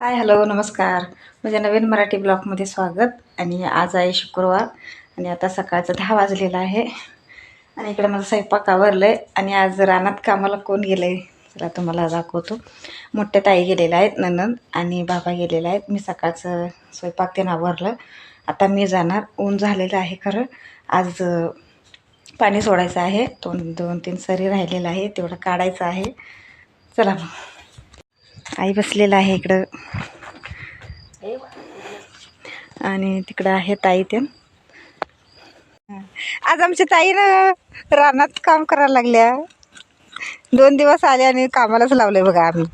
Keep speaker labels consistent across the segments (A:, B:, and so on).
A: Hi hello नमस्कार. माझ्या नवीन मराठी ब्लॉगमध्ये स्वागत. आणि आज आहे शुक्रवार आणि आता सकाळचं दहा वाजलेलं आहे. आणि इकडे माझा स्वयंपाक आवरलं आहे आणि आज रानात कामाला कोण गेलं आहे चला तुम्हाला दाखवतो. मोठ्या ताई गेलेल्या आहेत ननंद आणि बाबा गेलेले आहेत. मी सकाळचं स्वयंपाक ते आवरलं. आता मी जाणार. ऊन झालेलं आहे खरं. आज पाणी सोडायचं आहे. दोन दोन तीन सरी राहिलेलं आहे तेवढं काढायचं आहे. चला मग. आई बसलेला आहे इकडं. आणि तिकडं आहे ताई ते. आज आमची ताई ना रानात काम करायला लागल्या. दोन दिवस आले आणि कामालाच लावले बघा आम्ही.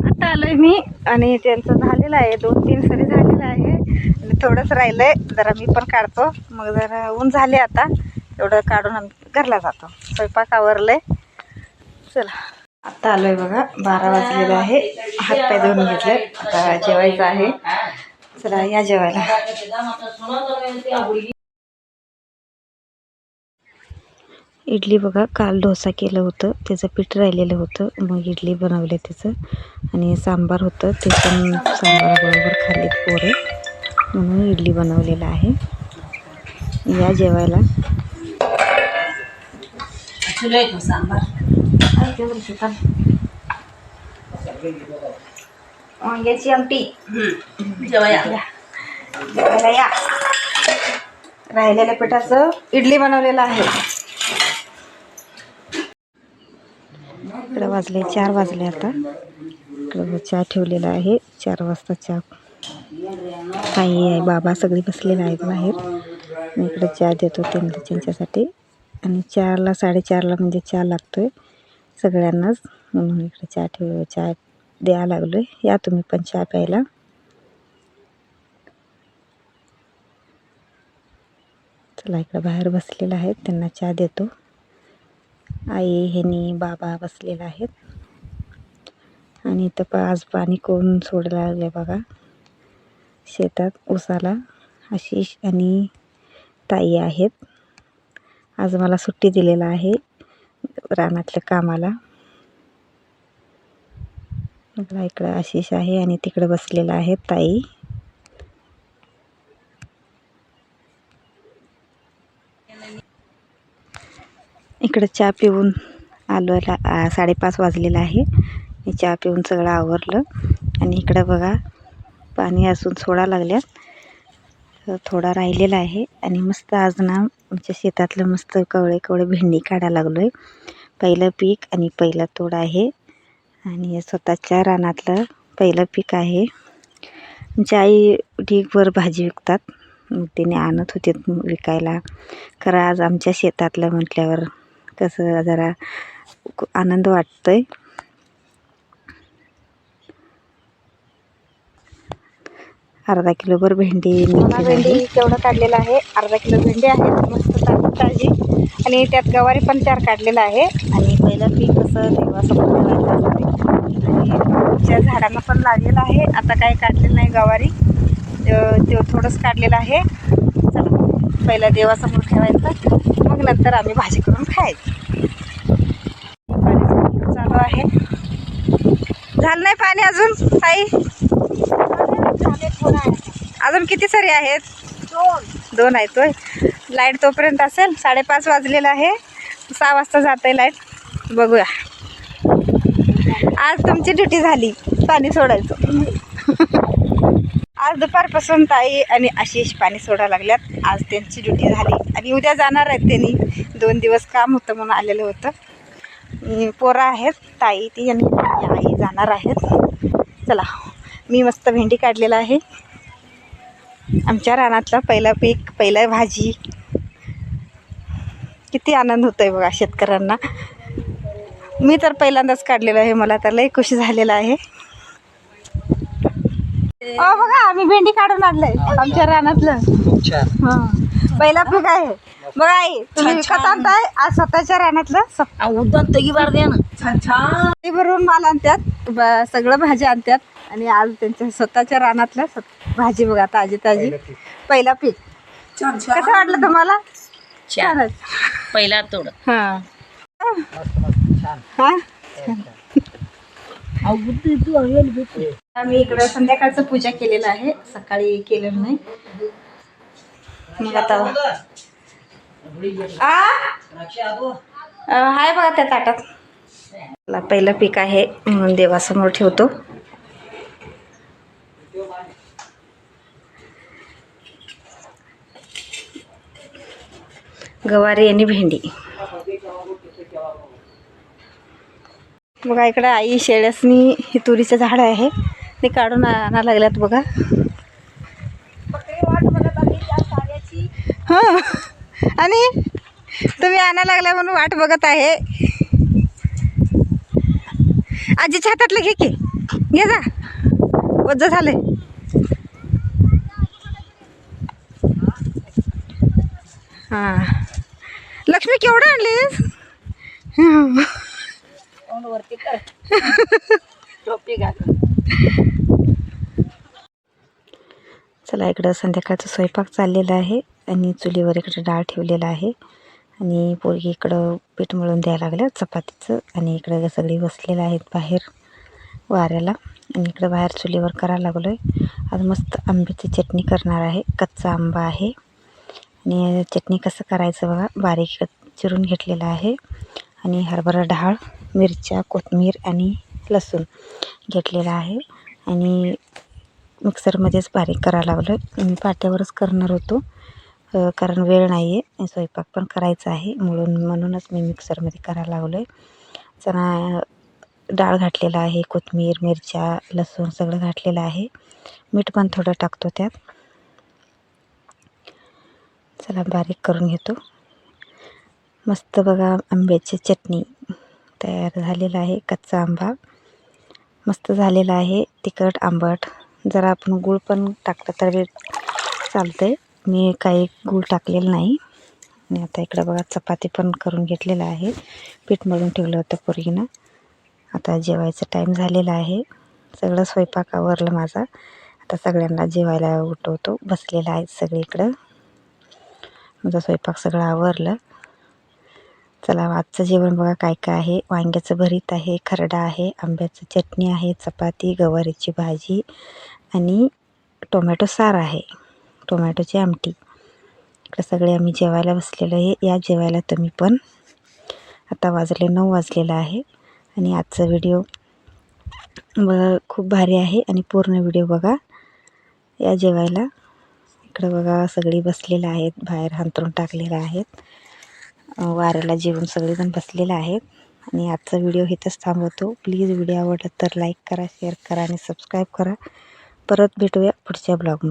A: आता आलोय मी आणि त्यांचं झालेलं आहे. दोन तीन सरी झालेलं आहे. आणि थोडंच राहिलंय. जरा मी पण काढतो. मग जरा ऊन झाले आता. एवढं काढून आम्ही घरला जातो. स्वयंपाक आवरलंय. चला. आता आलोय बघा बारा वाजलेलं आहे. हातपाय धुवून घेतले आता जेवायचं आहे. चला या जेवायला. इडली बघा काल डोसा केलं होतं. त्याचं पीठ राहिलेलं होतं. मग इडली बनवले त्याचं. आणि सांबार होतं. ते पण सांबाराबरोबर खाल्लीत पोरे. म्हणून इडली बनवलेलं आहे. या जेवायला. वांग्याची आमटी जेवायला या राहिलेल्या पिठाचं इडली बनवलेलं आहे. इकडं वाजले चार वाजले आता. इकडं चहा ठेवलेला आहे. चार वाजता चहा काही आहे बाबा सगळी बसलेला आहेत बाहेर. मी इकडे चहा देतो त्यांना त्यांच्यासाठी. आणि चारला साडेचारला म्हणजे चहा लागतोय. सगळ्यांनाच. म्हणून इकडे चहा ठेव चहा द्यायला लागलो आहे या तुम्ही पण चहा प्यायला. चला इकडं बाहेर बसलेला आहेत. त्यांना चहा देतो. आई हेनी बाबा बसलेला आहेत. आणि इथं आज पाणी कोण सोडायला लागले बघा. शेतात ऊसाला. आशिष आणि ताई आहेत. आज मला सुट्टी दिलेला आहे. रानातल्या कामाला बघा इकडं आशिष आहे आणि तिकडं बसलेला आहे ताई. इकडं चहा पिऊन आलो साडेपाच वाजलेला आहे. मी चहा पिऊन सगळं आवरलं. आणि इकडं बघा पाणी असून सोडा लागल्यात. थोडा राहिलेला आहे. आणि मस्त आज ना आमच्या शेतातलं मस्त कवळे कवळे भेंडी काढायला लागलो आहे पहिलं पीक आणि पहिलं तोड आहे. आणि स्वतःच्या रानातलं पहिलं पीक आहे. आमची आई ढीगभर भाजी विकतात. मग तिने आणत होते विकायला. खरं आज आमच्या शेतातलं म्हटल्यावर कसं जरा आनंद वाटतोय. अर्धा किलोभर भेंडी भेंडी तेवढं काढलेलं आहे. अर्धा किलो भेंडी आहे. ताजी आणि त्यात गवारी पण चार काढलेलं आहे. आणि पहिलं पीक कसं देवासमोर आणि त्या झाडांना पण लागलेलं आहे. आता काही काढलेलं नाही गवारी. ते ते थोडंच काढलेलं आहे. चला पहिला देवासमोर ठेवायचं. मग नंतर आम्ही भाजी करून खायचं. पाणी चालू आहे. झालं नाही पाणी अजून ताई? अजून किती सारे आहेत? दोन. दोन आहेत होय. लाइट तोपर्यंत असेल. साडेपाच वाजलेलं आहे. सहा वाजता जात आहे लाइट. बघूया. आज तुमची ड्युटी झाली. पाणी सोडायचं. आज दुपारपासून ताई आणि आशिष पाणी सोडा लागल्यात. आज त्यांची ड्युटी झाली. आणि उद्या जाणार आहेत त्यांनी. दोन दिवस काम होतं म्हणून आलेलं होतं. पोरं आहेत. ताई ती आणि आई जाणार आहेत. चला मी मस्त भेंडी काढलेला आहे. आमच्या रानातलं पहिलं पीक पहिलं भाजी. किती आनंद होतोय बघा शेतकऱ्यांना. मी तर पहिल्यांदाच काढलेलं आहे मला तर लई खुशी झालेलं आहे. अहो बघा आम्ही भेंडी काढून आणलंय आमच्या रानातलं. हं. पहिलं पीक आहे. बघा आई तुम्ही विकत आणताय आज स्वतःच्या रानातलं?
B: उद्यान तगी बार द्या ना. छान छान.
A: ते भरून माल आणतात. ब- सगळं भाजी आणतात आणि आज त्यांच्या स्वतःच्या रानातल्या भाजी बघा ताजी ताजी. पहिला पीक.
B: छान
A: कसं वाटलं तुम्हाला?
B: छान.
A: छानच.
B: पहिला तोड.
A: हा. हा? आम्ही इकडं संध्याकाळचं पूजा केलेलं आहे. सकाळी केलेलं नाही. मग आता आ? अं, हाय बघा त्या ताटात. मला पहिलं पीक आहे म्हणून देवासमोर ठेवतो. गवारी आणि भेंडी. बघा इकडं आई शेळ्यासनी हे तुरीचं झाड आहे. ते काढून आणा लागल्यात बघा. हां. आणि तुम्ही आणा लागल्या म्हणून वाट बघत आहे. आजीच्या हातातलं घे की. घे जा. वज झालंय. हां. लक्ष्मी केवढं आणलीस?
B: वरती कर टोपी घाल
A: चला इकडं संध्याकाळचा स्वयंपाक चाललेला आहे आणि चुलीवर इकडं डाळ ठेवलेला आहे. आणि पोरगी इकडं पीठ मळून द्यायला लागलं चपातीचं आणि इकडं सगळी बसलेलं आहेत बाहेर वाऱ्याला. आणि इकडं बाहेर चुलीवर करायला लागलो आहे आज मस्त आंब्याची चटणी करणार आहे. कच्चा आंबा आहे. आणि चटणी कसं करायचं बघा. बारीक चिरून घेतलेलं आहे. आणि हरभरा डाळ मिरच्या कोथमीर आणि लसूण घेतलेलं आहे. आणि मिक्सरमध्येच बारीक करायला लागलो मी पाट्यावरच करणार होतो. कारण वेळ नाही आहे स्वयंपाक पण करायचा आहे. म्हणून म्हणूनच मी मिक्सरमध्ये करायला लागलो आहे चणा डाळ घातलेला आहे. कोथिंबीर मिरच्या लसूण सगळं घातलेलं आहे. मीठ पण थोडं टाकतो त्यात. चला बारीक करून घेतो. मस्त बघा आंब्याची चटणी तयार झालेला आहे. कच्चा आंबा मस्त झालेला आहे. तिखट आंबट. जरा आपण गूळ पण टाकलं तर चालतं आहे मी काही गूळ टाकलेलं नाही. आणि आता इकडं बघा चपाती पण करून घेतलेलं आहे. पीठ मळून ठेवलं होतं पोरगीनं. आता जेवायचा टाईम झालेला आहे. सगळं स्वयंपाक आवरलं माझा. आता सगळ्यांना जेवायला उठवतो. बसलेलं आहे सगळीकडं. माझा स्वयंपाक सगळं आवरलं. चला आजचं जेवण बघा काय काय आहे. वांग्याचं भरीत आहे खरडा आहे आंब्याचं चटणी आहे चपाती गवारीची भाजी आणि टोमॅटो सार आहे. टोमॅटोची आमटी. इकडे सगळे आम्ही जेवायला बसलेलो आहे. या जेवायला तुम्ही पण. आता वाजले नऊ वाजलेलं आहे आणि आजचा व्हिडिओ बघा खूप भारी आहे आणि पूर्ण व्हिडिओ बघा. या जेवायला. इकडं बघा सगळी बसलेलं आहेत. बाहेर अंतरून टाकलेलं आहेत. वाऱ्याला जेवून सगळेजण बसलेले आहेत. आणि आजचा व्हिडिओ इथंच थांबवतो. प्लीज व्हिडिओ आवडला तर लाईक करा शेअर करा आणि सबस्क्राईब करा. परत भेटूया पुढच्या ब्लॉगमध्ये.